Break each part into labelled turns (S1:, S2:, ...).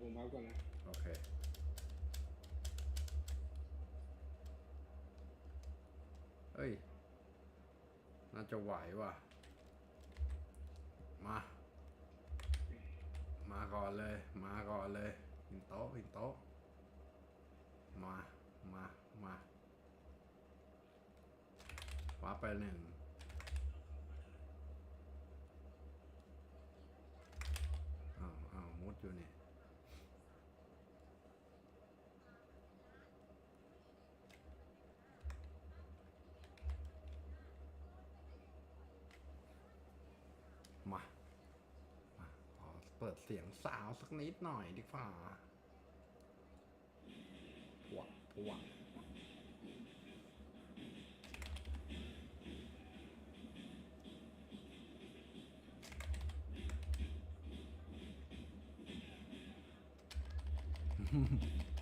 S1: ผมพับก่อนนะ
S2: โอเคเฮ้ย น่าจะไหวว่ะ มา มาก่อนเลย มาก่อนเลยหินโต๊ะหินโต๊ะ มา มา มาว้าไปหนึ่ง อ้าวอ้าวมุดอยู่นี่ มา มาขอ เสียงสาวสักนิดหน่อยดีกว่าพวกพวก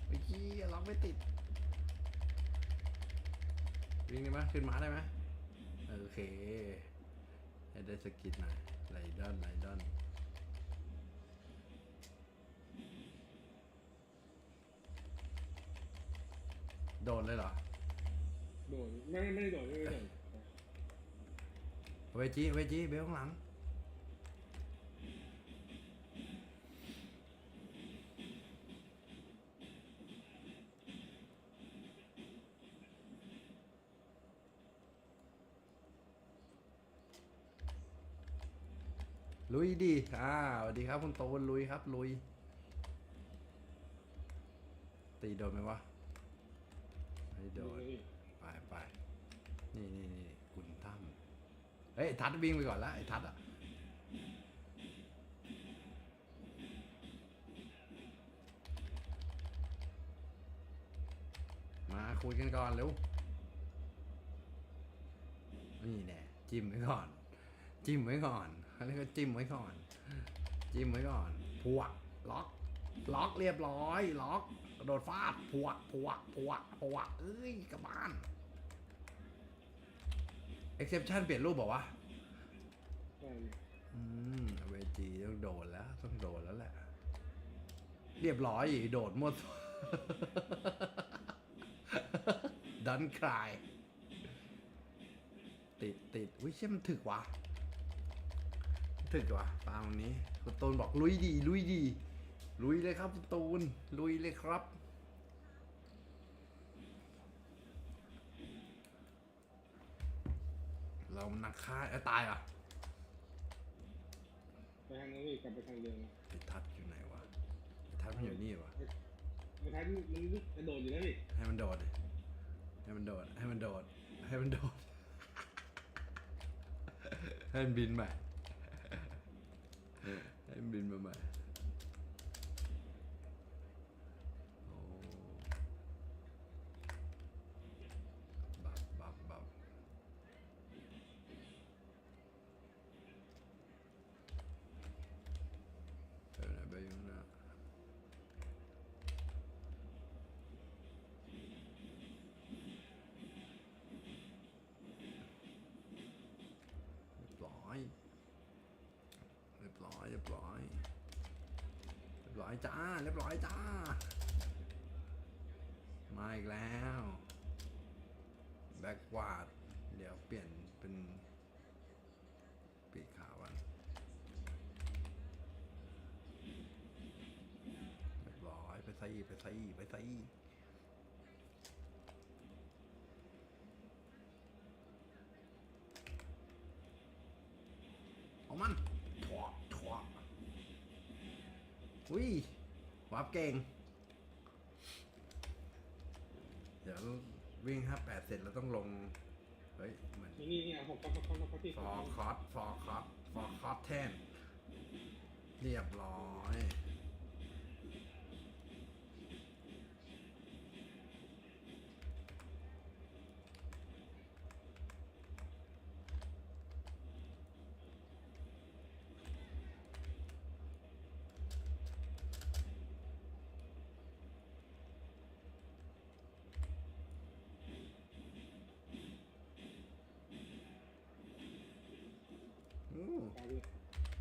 S2: เมื่อกี้ล็อกไม่ติด วิ่งได้ไหมขึ้นมาได้ไหมโอเคให้ได้สกิดหน่อยไลดอนไลดอน โดนเลยเหรอ
S1: โดดไม่ไม่ได้โดดไม่ได้โดด
S2: เวจีเวจีเบลข้างหลัง ลุยดีอ่าสวัสดีครับคุณโตนลุยครับ ลุย ตีโดนไหมวะไม่ โดน
S1: นี่
S2: ไปไปนี่นี่นี่คุณตั้มเฮ้ยไอ้ทัดวิ่งไปก่อนละไอ้ทัดอะมาคุยกันก่อนเร็วนี่แน่จิ้มไว้ก่อน จิ้มไว้ก่อนเขาเรียกว่าจิ้มไว้ก่อน จิ้มไว้ก่อนพวกล็อก ล็อกเรียบร้อย ล็อก กระโดดฟาดพวกพวกพวกพวกเอ้ยกระบาล exception เปลี่ยนรูปบอกว่า
S1: ใช่
S2: อืมเวจีต้องโดนแล้ว ต้องโดนแล้วแหละ เรียบร้อยอีกโดดหมด ดันคลาย ติดติดอุ้ยเชื่อมันถึกวะถึกว่ะตามนี้คุณตูนบอกลุยดี ลุยดี ลุยเลยครับคุณตูน ลุยเลยครับ เรามันนักฆ่าเอ้ยตายเหรอะ
S1: ไปทางนั้นพี่กลับไปทางเดิมนะ
S2: ไอ้ทัดอยู่ไหนวะไอ้ทัดมันอยู่นี่วะ
S1: ไม่ทันมันกระโดดอยู่แล้วพี่
S2: ให้มันโดดดิให้มันโดด ให้มันโดด ให้มันโดด ให้มันบินใหม่ให้มันบินมาใหม่โอ้บับบับบับไปไหนไปอยู่นะ เรียบร้อย เรียบร้อย เรียบร้อย เรียบ เรียบร้อยจ้า มาอีกแล้วแบ็กวาดเดี๋ยวเปลี่ยนเป็นปีกขาวันเรียบร้อยไปใส่ไปใส่ไปใส่เอามันถั่วถั่วอุ้ย วับเก่ง เดี๋ยววิ่งห้าแปดเสร็จแล้วต้องลง เฮ้ยเหมือน
S1: นี่นี่นี่หกก๊อกก๊อกก๊อกก๊อกพี่
S2: ฟอร์คอสฟอร์คอสฟอร์คอสแทน เรียบร้อย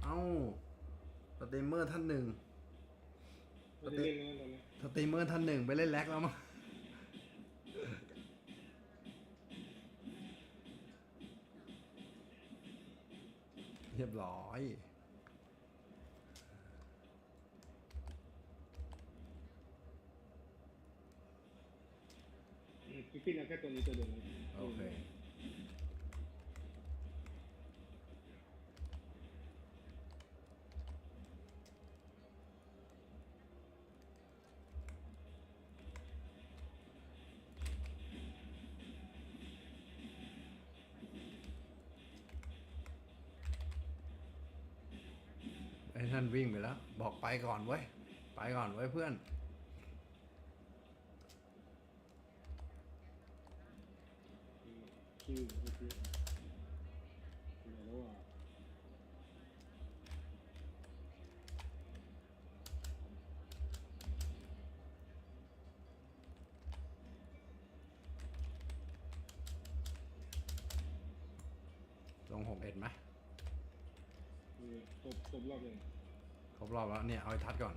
S2: เอ้าสตรีมเมอร์ท่านหนึ่ง
S1: เอไม่ได้เล่นแล้วตอนนี้
S2: สตรีมเมอร์ท่านหนึ่งไปเล่นแล็กแล้วมั้งเรียบร้อย
S1: อืมพี่เอาแค่ตัวนี้ตัวเดียวนะ
S2: โอเค ไอ้ ท่านวิ่งไปแล้ว บอกไปก่อนเว้ย ไปก่อนเว้ยเพื่อน
S1: ชื่อชื่อชื่อแล้วอะ
S2: ลงหกเอ็ดไหม
S1: นี่ครบครบรอบเลย
S2: ครบรอบแล้วเนี่ยเอาไอ้ทัดก่อน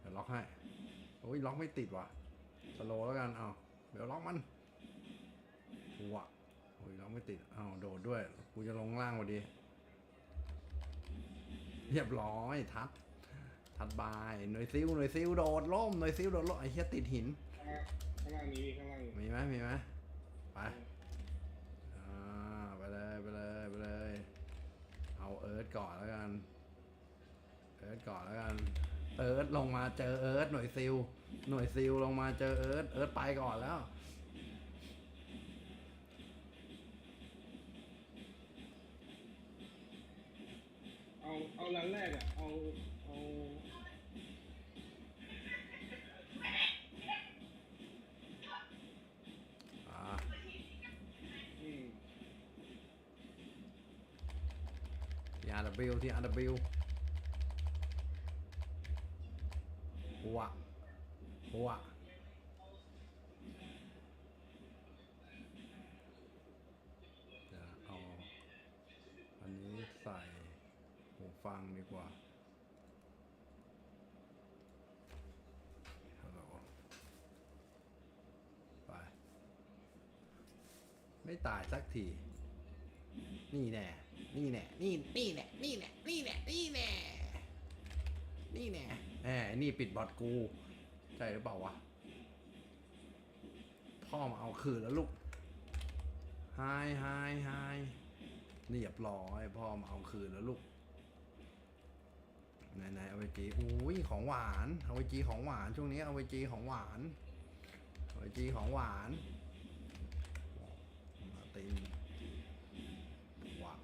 S2: เดี๋ยวล็อกให้ โอ้ยล็อกไม่ติดว่ะ สโลว์แล้วกัน เอาเดี๋ยวล็อกมันหัวโอ้ยล็อกไม่ติด เอาโดดด้วย กูจะลงล่างพอดี เรียบร้อยทัด ทัดบาย หน่วยซิลหน่วยซิลโดดล่ม หน่วยซิลโดดล่มไอ้เหี้ยติดหิน
S1: ข้างล่างข้างล่างนี้มีข้างล่างอยู่
S2: มีไหมมีไหมไปอ่าไปเลยไปเลยไปเลย เอาเอิร์ธก่อนแล้วกัน เอิร์ธก่อนแล้วกันเอิร์ธลงมาเจอเอิร์ธหน่วยซิลหน่วยซิลลงมาเจอเอิร์ธเอิร์ธไปก่อนแล้ว
S1: เอาเอาร้านแรกอะเอาเอา
S2: อ่า
S1: อืม
S2: ที่ RW ที่ RW หัวหัวเดี๋ยวเอา อันนี้ใส่หูฟังดี กว่า ฮัลโหล ไป ไม่ตายสักที นี่แน่ นี่แน่ นี่ นี่แน่ นี่แน่ นี่แน่ นี่แน่ นี่แน่แหมนี่ปิดบอทกูใช่หรือเปล่าวะ พ่อมาเอาคืนแล้วลูกไฮไฮไฮเรียบร้อยพ่อมาเอาคืนแล้วลูก ไหนไหนเอาไปจีอุ้ยของหวานเอาไปจีของหวานช่วงนี้เอาไปจีของหวานเอาไปจีของหวานมาตินว้า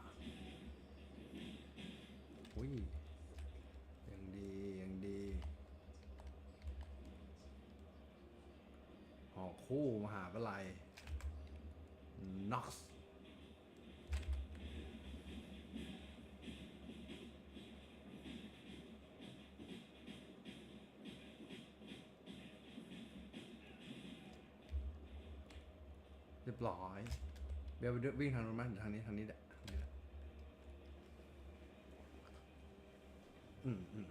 S2: อุ้ยยังดียังดีหอกคู่มหาวิทยาลัยน็อกซ์ ยบร้อย เบลไปวยวิ่งทางนู้นไหมทางนี้ทางนี้แหละทางนี้แหละอืมอืม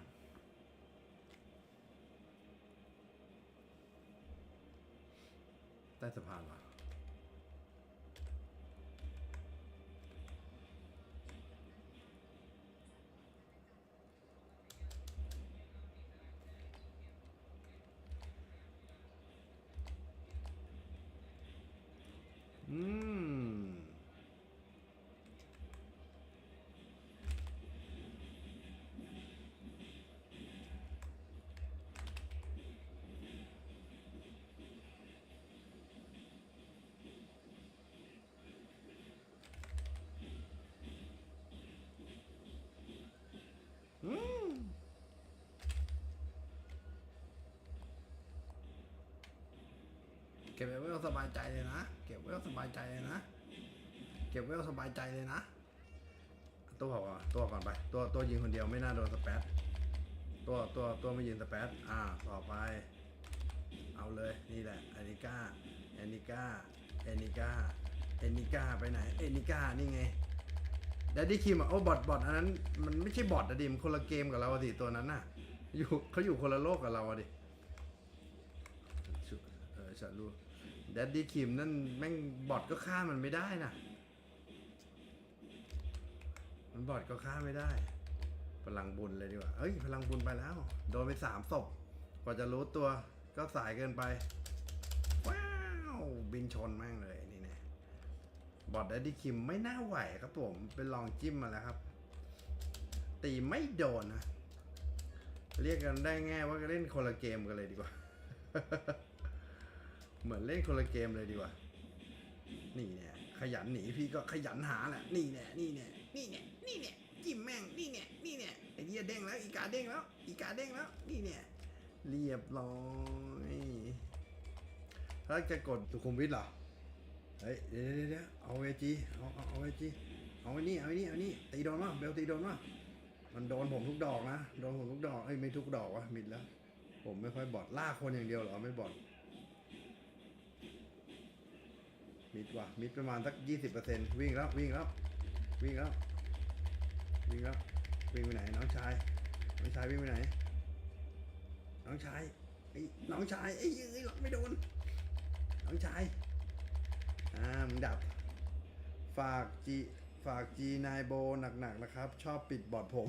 S2: เก็บไว้เอาสบายใจเลยนะ เก็บไว้เอาสบายใจเลยนะ เก็บไว้เอาสบายใจเลยนะ ตัวก่อนตัวก่อนไป ตัวตัวยิงคนเดียวไม่น่าโดนสเปซตัวตัวตัวไม่ยิงสเปซอ่า ต่อไป เอาเลย นี่แหละแอนิก้าแอนิก้าแอนิก้าแอนิก้าไปไหนแอนิก้านี่ไงแดดดี้คิมอะโอ้บอทบอทอันนั้นมันไม่ใช่บอทอะดิมคนละเกมกับเราอะสิตัวนั้นน่ะ อยู่เขาอยู่คนละโลกกับเราอะดิ เออฉันรู้แดดดี้คิมนั่นแม่งบอทก็ฆ่ามันไม่ได้นะมันบอทก็ฆ่าไม่ได้ พลังบุญเลยดีกว่าเอ้ย พลังบุญไปแล้ว โดนไปสามศพกว่าจะรู้ตัวก็สายเกินไป ว้าว บินชนแม่งเลยนี่แน่บอทแดดดี้คิมไม่น่าไหวครับผมเป็นลองจิ้มมาแล้วครับ ตีไม่โดนนะเรียกกันได้ง่ายว่าเล่นคนละเกมกันเลยดีกว่า เหมือนเล่นคนละเกมเลยดีกว่า นี่เนี่ยขยันหนีพี่ก็ขยันหาแหละ นี่เนี่ยนี่เนี่ยนี่เนี่ยนี่เนี่ยจิ้มแม่ง นี่เนี่ยนี่เนี่ยไอ้เหี้ยเด้งแล้ว อีกาเด้งแล้ว อีกาเด้งแล้ว นี่เนี่ย เรียบร้อยถ้าจะกดสุขุมวิทเหรอ เฮ้ย เดี๋ยวเดี๋ยวเดี๋ยวเอาเวจีเอาเอาเอาเวจีเอาไอ้นี่เอาไอ้นี่เอาไอ้นี่ตีโดนวะเบลตีโดนวะมันโดนผมทุกดอกนะ โดนผมทุกดอก เอ้ยไม่ทุกดอกวะมิดแล้ว ผมไม่ค่อยบอดล่าคนอย่างเดียวเหรอไม่บอด มิดว่ะมิดประมาณสักยี่สิบเปอร์เซ็นต์วิ่งแล้ววิ่งแล้ววิ่งแล้ววิ่งแล้ววิ่งไปไหนน้องชายน้องชายวิ่งไปไหน น้องชายไอ้น้องชายไอ้ยื้อหลอกไม่โดนน้องชายอ่ามึงดับ ฝากจีฝากจีนายโบหนักๆนะครับ ชอบปิดบอดผม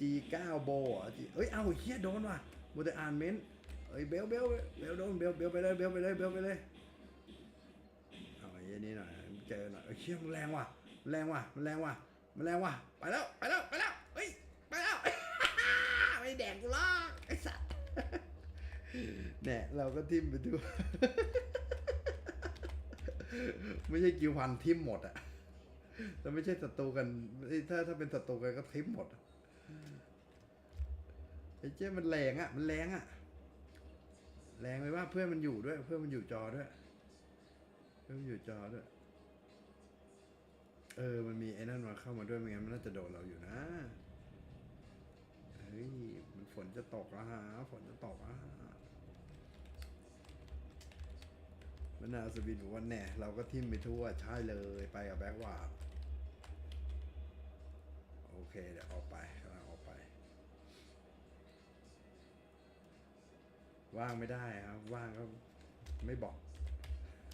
S2: จีเก้าโบอะจีเอ้ยเอาเฮียโดนว่ะมูแต่อ่านเม้นเอ้ยเบลเบลเบลโดนเบลเบลไปเลยเบลไปเลยเบลไปเลย เจอหน่อยเอ้ยเฮียมันแรงว่ะแรงว่ะมันแรงว่ะมันแรงว่ะไปแล้วไปแล้วไปแล้วเฮ้ยไปแล้วไม่แดกกูหรอกไอ้สัสเนี่ยเราก็ทิมไปทั่วไม่ใช่กิวพันทิมหมดอะแต่ไม่ใช่ศัตรูกัน ถ้าถ้าเป็นศัตรูกันก็ทิมหมดไอ้เจ้มันแรงอะมันแรงอะแรงไปว่าเพื่อนมันอยู่ด้วย เพื่อนมันอยู่จอด้วย เพื่อนมันอยู่จอด้วย ออ มันมีไอ้นั่นมาเข้ามาด้วยไม่งั้นมันน่าจะโดนเราอยู่นะ เฮ้ย มันฝนจะตกแล้วฮะ ฝนจะตกแล้วฮะมะนาวสบินบอกว่าแน่ เราก็ทิมไปทั่ว ใช่เลย ไปกับแบ็กวาร์ดโอเค เดี๋ยวออกไปกำลังออกไป ว่างไม่ได้ครับ ว่างก็ไม่บอก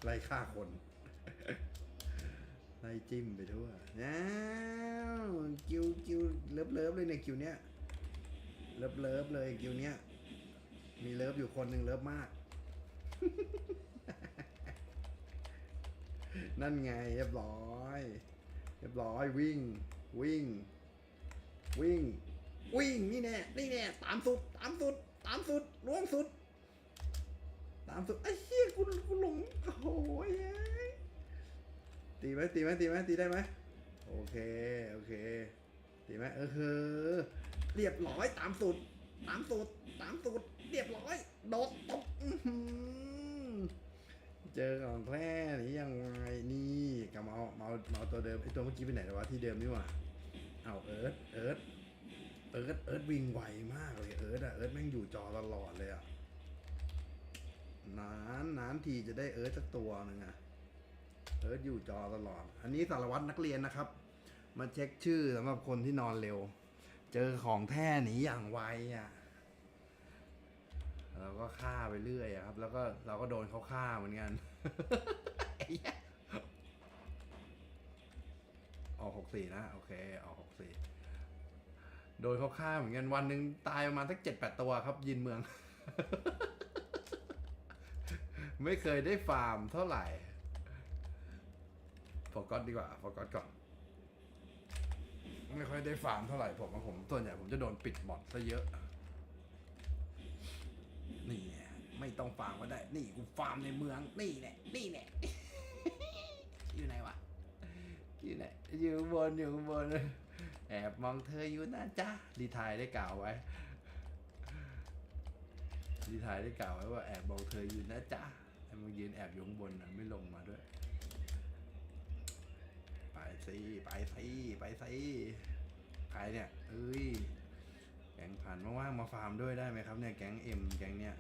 S2: ไล่ฆ่าคน ล่จิ้มไปทั่วน้าวกิวกิวเลิฟเลิฟเลยในคิวเนี้ยเลิฟเลิฟเลยกิวเนี้ยมีเลิฟอยู่คนหนึ่งเลิฟมาก นั่นไงเรียบร้อยเรียบร้อยวิ่ง วิ่ง วิ่ง วิ่งนี่แน่นี่แน่ตามสุด ตามสุด ตามสุดล่วงสุด ตามสุดไอ้เหี้ยกูกูหลงโอ้ย ตีไหมตีไหมตีไหมตีได้ไหมโอเคโอเคตีไหมเออเออเรียบร้อยตามสุดตามสุดตามสุดเรียบร้อยโดดตบเจอของแท้นี่ยังไงนี่กลับมาเอามาเอามาเอาตัวเดิมไอตัวเมื่อกี้ไปไหนแล้ววะที่เดิมนี่หว่าเอาเอิร์ธเอิร์ธเอิร์ธเอิร์ธวิ่งไวมากเลยเอิร์ธอะเอิร์ธแม่งอยู่จอตลอดเลยอะนานนานทีจะได้เอิร์ธสักตัวหนึ่งอะ เอิร์ธอยู่จอตลอด อันนี้สารวัตรนักเรียนนะครับ มาเช็คชื่อสำหรับคนที่นอนเร็ว เจอของแท้หนีอย่างไวอะเราก็ฆ่าไปเรื่อยอะครับ แล้วก็เราก็โดนเขาฆ่าเหมือนกันอออกหกสี่นะ โอเค ออกหกสี่โดนเขาฆ่าเหมือนกันวันหนึ่งตายประมาณสักเจ็ดแปดตัวครับ ยินเมือง ไม่เคยได้ฟาร์มเท่าไหร่ ฟอร์กอตดีกว่าฟอร์กอตก่อนไม่ค่อยได้ฟาร์มเท่าไหร่ผมอะผมส่วนใหญ่ผมจะโดนปิดบอทซะเยอะ นี่ไม่ต้องฟาร์มก็ได้ นี่กูฟาร์มในเมือง นี่แหละนี่แหละอยู่ไหนวะอยู่ไหนอยู่บนอยู่บน แอบมองเธออยู่นะจ๊ะรีไทายได้กล่าวไว้รีไทายได้กล่าวไว้ว่าแอบมองเธออยู่นะจ๊ะไอ้มึงยืนแอบอยู่บนนะไม่ลงมาด้วย สิไปสิไปสิใครเนี่ยเอ้ยแก๊งผ่านว่างๆมาฟาร์มด้วยได้ไหมครับเนี่ยแก๊งเอ็มแก๊งเนี้ย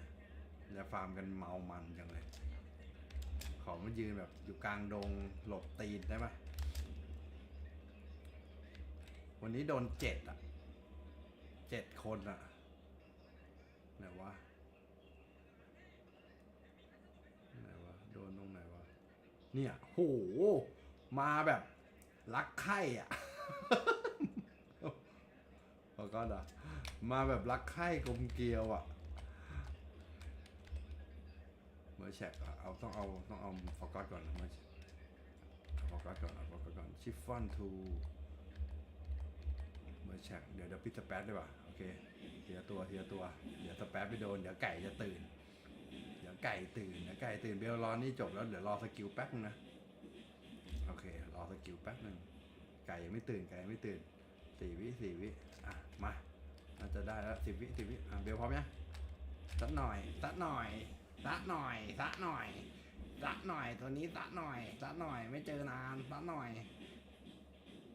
S2: จะฟาร์มกันเมามันจังเลยขอมายืนแบบอยู่กลางดงหลบตีนได้ไหมวันนี้โดนเจ็ดอะเจ็ดคนอะไหนวะไหนวะโดนตรงไหนวะเนี่ยโหมาแบบ รักใคร่อะพอก็ดอะมาแบบรักใคร่กลมเกลียวอะเมื่อแชกอะเอาต้องเอาต้องเอาฟอกอตก่อนเมื่อเอาฟอกอตก่อนเอาฟอกอตก่อนชิฟฟ่อนทูเมื่อแชกเดี๋ยวเดี๋ยวปิดสแปซดีกว่าโอเคเทีละตัวเทีละตัวเดี๋ยวสแปซไปโดนเดี๋ยวไก่จะตื่น เดี๋ยวไก่ตื่นเดี๋ยวไก่ตื่นเบลรอนนี่จบแล้วเดี๋ยวรอสกิลแป๊บนึงนะ รอสกิลแป๊บหนึ่งไก่ยังไม่ตื่นไก่ยังไม่ตื่นสี่วิสี่วิอะมาน่าจะได้แล้วสิบวิสิบวิอะเบลพร้อมยังสักหน่อยสักหน่อยสักหน่อยสักหน่อยสักหน่อยตัวนี้สักหน่อยสักหน่อยไม่เจอนานสักหน่อย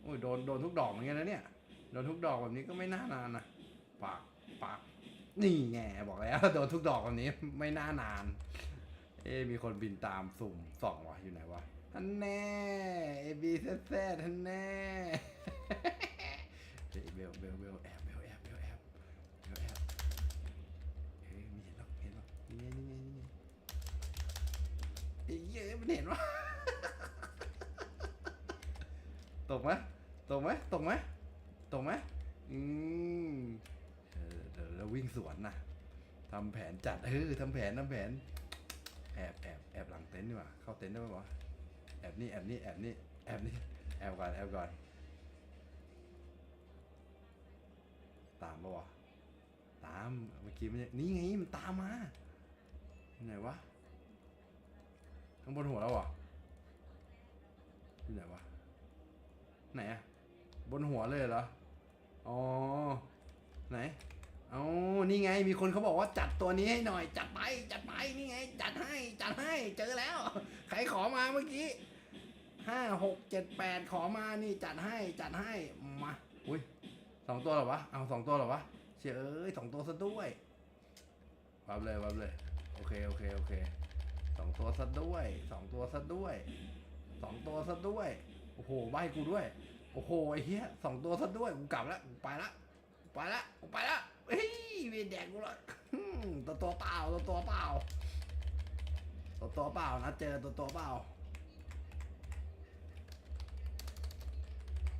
S2: โอ้ยโดนโดนทุกดอกเหมือนกันนะเนี่ยโดนทุกดอกแบบนี้ก็ไม่น่านานนะปากปากนี่ไงบอกแล้วโดนทุกดอกแบบนี้ไม่น่านาน เอ๊มีคนบินตามสุ่มส่องวะอยู่ไหนวะ ท่านแน่เอบีแซ่ท่านแน่เฮ้ยเบลเบลเบลแอบเบลแอบเบลแอบเบลแอบเฮ้ยไม่เห็นหรอกไม่เห็นหรอกนี่ไงนี่ไงนี่ไงไอ้เหี้ยมันเห็นวะตกไหมตกไหมตกไหมตรงไหมอืมเออเดี๋ยวเราวิ่งสวนนะทำแผนจัดเออทำแผนทำแผน แอบแอบแอบหลังเต็นท์ดีกว่าเข้าเต็นท์ได้ไหมวะ แอบนี่แอบนี่แอบนี่แอบนี่แอบก่อนแอบก่อน ตามปะวะตามเมื่อกี้มันนี่ไงมันตามมาที่ไหนวะข้างบนหัวเราเหรอที่ไหนวะไหนอะบนหัวเลยเหรออ๋อไหน เอานี่ไง มีคนเขาบอกว่าจัดตัวนี้ให้หน่อย จัดไป จัดไป นี่ไง จัดให้ จัดให้ เจอแล้ว ใครขอมาเมื่อกี้ห้าหกเจ็ดแปดขอมานี่จัดให้ จัดให้ มา อุ้ยสองตัวหรอวะ เอาสองตัวหรอวะเชยเอ้ยสองตัวซะด้วยวับเลยวับเลย โอเค โอเค โอเค สองตัวซะด้วย สองตัวซะด้วย สองตัวซะด้วย โอ้โห ใบกูด้วย โอ้โห ไอ้เหี้ยสองตัวซะด้วย กูกลับแล้วกูไปละ กูไปละกูไปละ เฮ้ยเวีแดกกูละตัวตัวเปล่าตัวตัวเปล่าตัวตัวเปล่านะเจอตัวตัวเปล่า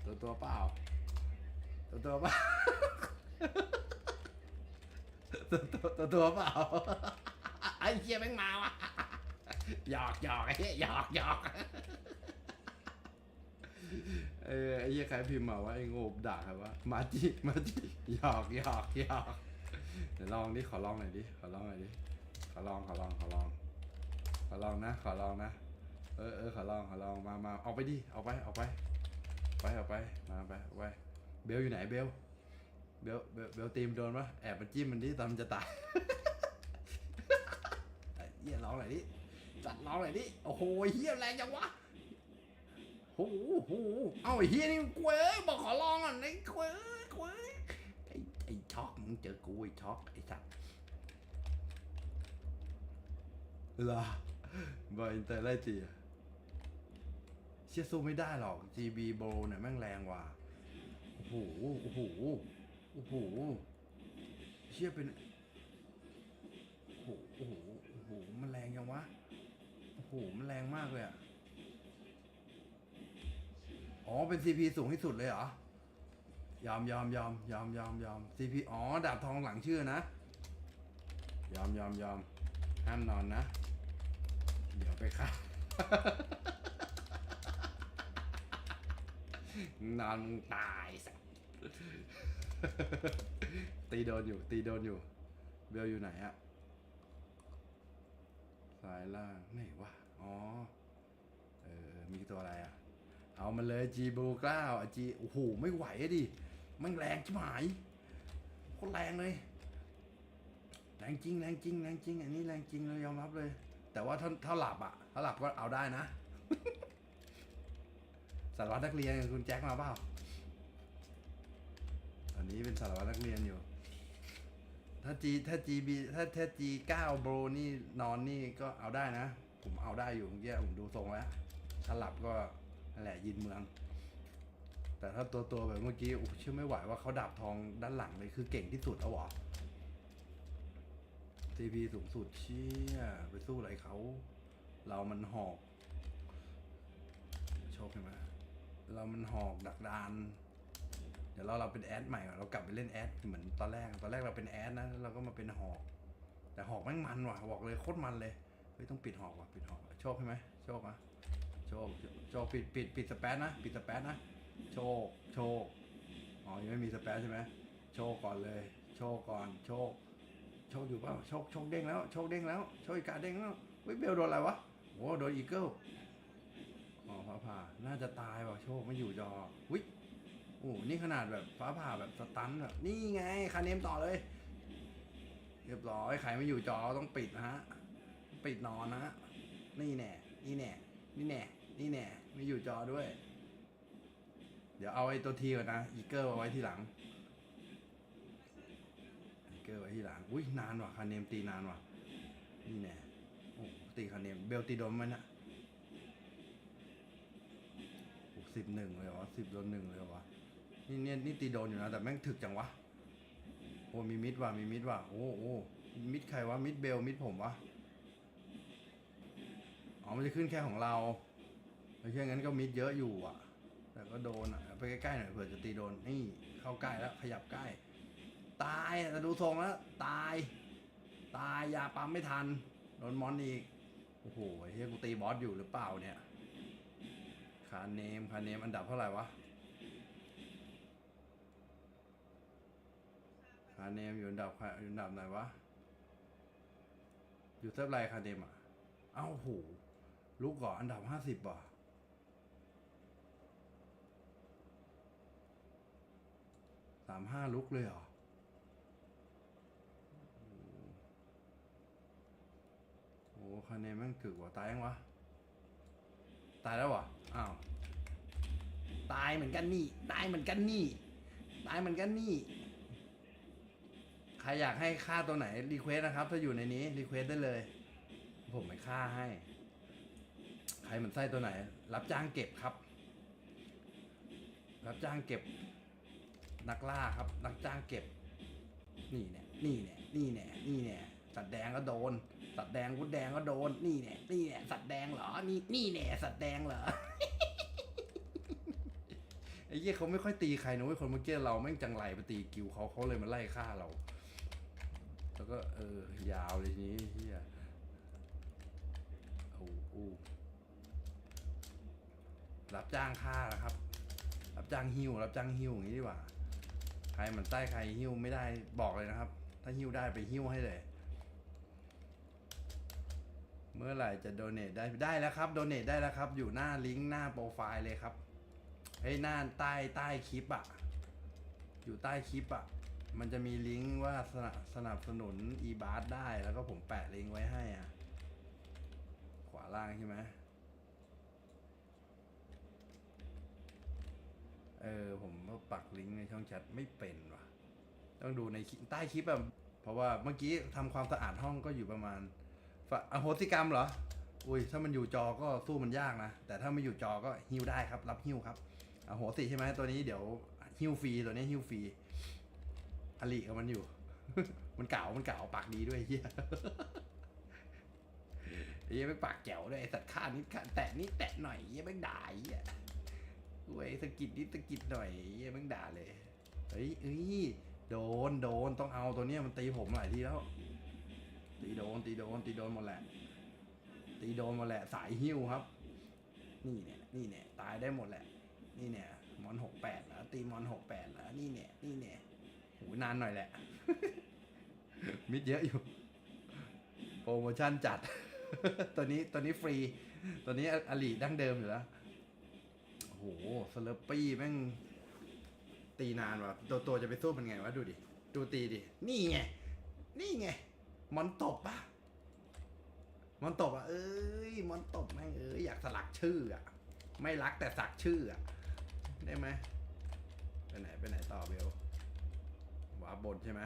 S2: ตัวตัวเปล่าตัวตัวเปล่าตัวตัวตัวตัวเปล่าไอ้เหี้ยแม่งมาวะหยอกหยอกไอ้เหี้ยหยอกหยอก เออไอ้เหี้ยใครพิมพ์มาว่าไอ้โงบด่าครับว่ามาจิมาจิหยอกหยอกหยอกเดี๋ยวลองดิขอลองหน่อยดิขอลองหน่อยดิขอลองขอลองขอลอง ขอลองนะ ขอลองนะ เออเออขอลองขอลองมามาเอาไปดิเอาไปเอาไปไปเอาไปมาไปเอาไปเบลอยู่ไหนเบลเบลเบลเบลตีมโดนปะแอบมาจิ้มมันดิตอนมันจะตายเหี้ยลองหน่อยดิจัดลองหน่อยดิโอ้โหเหี้ยแรงจังวะ หโอ้โหเอาไอ้เฮียนี่กล้วยบอกขอลองอะไอ้กล้วยเอ้ยกล้วยไอ้ไอ้ช็อกมึงเจอกูไอ้ช็อกไอ้สัตว์เหรอบอลอินเตอร์ไล่ตีอะเชี่ยสู้ไม่ได้หรอก GB b o เนี่ยแม่งแรงว่ะโอ้โหโอ้โหโอ้โหเชี่ยเป็นโอ้โหโอ้โหโอ้โหมันแรงยังวะโอ้โหมันแรงมากเลยอะ อ๋อ เป็น CP สูงที่สุดเลยเหรอ ยอมยอมยอมยอมยอมยอม CP อ๋อ ดาบทองหลังชื่อนะ ยอมยอมยอมห้ามนอนนะ เดี๋ยวไปค่ะนอนตายสักตีโดนอยู่ ตีโดนอยู่ เบลอยู่ไหนอะสายล่างไหนวะ อ๋อ เออ มีตัวอะไรอะ เอามาเลยจีบูเก้าอะจีโอ้โหไม่ไหวดิมันแรงชิบหายโคตรแรงเลย แรงจริงแรงจริงแรงจริง อันนี้แรงจริงเลยยอมรับเลย แต่ว่าถ้าถ้าหลับอะ ถ้าหลับก็เอาได้นะสารวัตรนักเรียนคุณแจ็คมาเปล่าอันนี้เป็นสารวัตรนักเรียนอยู่ ถ้าจีถ้าจีบีถ้าถ้าจีเก้าโบรนี่นอนนี่ก็เอาได้นะ ผมเอาได้อยู่เมื่อกี้ผมดูทรงแล้วถ้าหลับก็ นั่นแหละยินเมือง แต่ถ้าตัวตัวแบบเมื่อกี้โอ้เชื่อไม่ไหวว่าเขาดาบทองด้านหลังเลยคือเก่งที่สุดเอาหรอ TP สูงสุดเชี่ยไปสู้อะไรเขา เรามันหอกโชคใช่ไหมเรามันหอกดักดานเดี๋ยวเราเราเป็นแอดใหม่เรากลับไปเล่นแอดเหมือนตอนแรกตอนแรกเราเป็นแอดนะเราก็มาเป็นหอก แต่หอกแม่งมันว่ะบอกเลยโคตรมันเลยเฮ้ยต้องปิดหอกว่ะปิดหอกโชคใช่ไหมโชคอะ โชคโชคปิดปิดปิดสเปซนะ ปิดสเปซนะ โชคโชคอ๋อยังไม่มีสเปซใช่ไหมโชคก่อนเลย โชคก่อน โชค โชคอยู่เปล่าโชคโชคเด้งแล้วโชคเด้งแล้วโชคอีกาเด้งแล้วเฮ้ยเบลโดนอะไรวะโอ้โดนอีเกิลอ๋อฟ้าผ่าน่าจะตายว่ะโชคไม่อยู่จอวิโอ้นี่ขนาดแบบฟ้าผ่าแบบสตันแบบนี่ไงคาเนมต่อเลย เรียบร้อยใครไม่อยู่จอต้องปิดนะฮะ ปิดนอนนะฮะนี่แน่นี่แน่นี่แน่ นี่แน่ไม่อยู่จอด้วย เดี๋ยวเอาไอ้ตัวทีก่อนนะอีเกิลเอาไว้ที่หลังอีเกิลไว้ที่หลังอุ้ยนานว่ะคาเนมตีนานว่ะ นี่แน่โอ้ตีคาเนมเบลตีโดนไหมนะหกสิบหนึ่งเลยวะสิบโดนหนึ่งเลยวะนี่เนี่ยนี่ตีโดนอยู่นะแต่แม่งถึกจังวะโอ้มีมิดว่ะมีมิดว่ะโอ้โอ้มิดใครวะมิดเบลมิดผมวะอ๋อมันจะขึ้นแค่ของเรา ไม่ใช่งั้นก็มิดเยอะอยู่อะ แต่ก็โดนอะไปใกล้ๆหน่อยเผื่อจะตีโดนนี่เข้าใกล้แล้วขยับใกล้ ตายแต่ดูทรงแล้ว ตาย ตายยาปั๊มไม่ทันโดนมอนอีกโอ้โหเฮียกูตีบอสอยู่หรือเปล่าเนี่ยคาเนมคาเนมอันดับเท่าไหร่วะคาเนมอยู่อันดับใครอยู่อันดับไหนวะอยู่เซิร์ฟไรคาเนมอะเอ้าโหลูกก่ออันดับห้าสิบว่ะามห้าลุกเลยเหรอโอ้โหคาเนมแม่งถึกว่ะตายยังวะ ตายแล้ววะอ้าว ตายเหมือนกันนี่ ตายเหมือนกันนี่ ตายเหมือนกันนี่ ใครอยากให้ค่าตัวไหนรีเควสนะครับ ถ้าอยู่ในนี้รีเควสได้เลย ผมไปค่าให้ ใครเหมือนไส้ตัวไหน รับจ้างเก็บครับ รับจ้างเก็บ นักล่าครับ นักจ้างเก็บ นี่เนี่ยนี่เนี่ยนี่เนี่ยนี่เนี่ยสัตว์แดงก็โดน สัตว์แดงกุดแดงก็โดน นี่เนี่ยนี่เนี่ยสัตว์แดงเหรอ นี่นี่เนี่ยสัตว์แดงเหรอไอ้เหี้ยเขาไม่ค่อยตีใครนะเว้ยคนเมื่อกี้เราแม่งจังไรไปตีกิวเขาเขาเลยมาไล่ฆ่าเรา แล้วก็เออยาวเลยนี้เฮียโอ้โหรับจ้างฆ่านะครับ รับจ้างหิวรับจ้างหิวอย่างนี้ดีกว่า รมันใต้ใครหิ้วไม่ได้บอกเลยนะครับ ถ้าหิ้วได้ไปหิ้วให้เลย เมื่อไหร่จะโดเน a t ได้ได้แล้วครับโดเน a t ได้แล้วครับ อยู่หน้าลิงก์หน้าโปรไฟล์เลยครับเฮ้ยหน้าใต้ใต้คลิปอะอยู่ใต้คลิปอะมันจะมีลิงก์ว่าสนับสนับสนุน e b a r ได้แล้วก็ผมแปะลิงก์ไว้ให้อะขวาล่างใช่ไหม เออผมก็ปักลิงก์ในช่องแชทไม่เป็นว่ะ ต้องดูในใต้คลิปแบบเพราะว่าเมื่อกี้ทำความสะอาดห้องก็อยู่ประมาณฝอโหสิกรรมเหรอ อุ้ยถ้ามันอยู่จอก็สู้มันยากนะ แต่ถ้าไม่อยู่จอก็ฮิวได้ครับ รับฮิวครับอโหสิใช่ไหมตัวนี้เดี๋ยวฮิวฟรีตัวนี้ฮิวฟรีอลิกับมันอยู่ มันเก่ามันเก่าปากดีด้วยเฮียเฮียไม่ปากแจ๋วด้วยสัตว์ข้านิดแตะนิดแตะหน่อยเฮียแม่ด่าเฮีย เว้ยสกิดนิดสกิดหน่อยเฮียแม่งด่าเลยเฮ้ยเอ้ยโดนโดนต้องเอาตัวเนี้ยมันตีผมหลายทีแล้ว ตีโดนตีโดนตีโดนหมดแหละ ตีโดนหมดแหละสายหิ้วครับ นี่เนี่ยนี่เนี่ยตายได้หมดแหละ นี่เนี่ยมอนหกแปดแล้วตีมอนหกแปดแล้วนี่เนี่ยนี่เนี่ยโหนานหน่อยแหละ มิดเยอะอยู่ โปรโมชั่นจัด ตัวนี้ตัวนี้ฟรี ตัวนี้อลีดั้งเดิมอยู่แล้ว หสเลปปี้แม่งตีนานว่ะตัวตัวจะไปสู้เป็นไงวะดูดิ ดูตีดิ นี่ไง นี่ไง มอนตบปะมอนตบอะ เอ้ย มอนตบแม่งเอ้ยอยากสลักชื่ออะ ไม่รักแต่สักชื่ออะ ได้ไหมไปไหนไปไหนต่อเบลวาบนใช่ไหม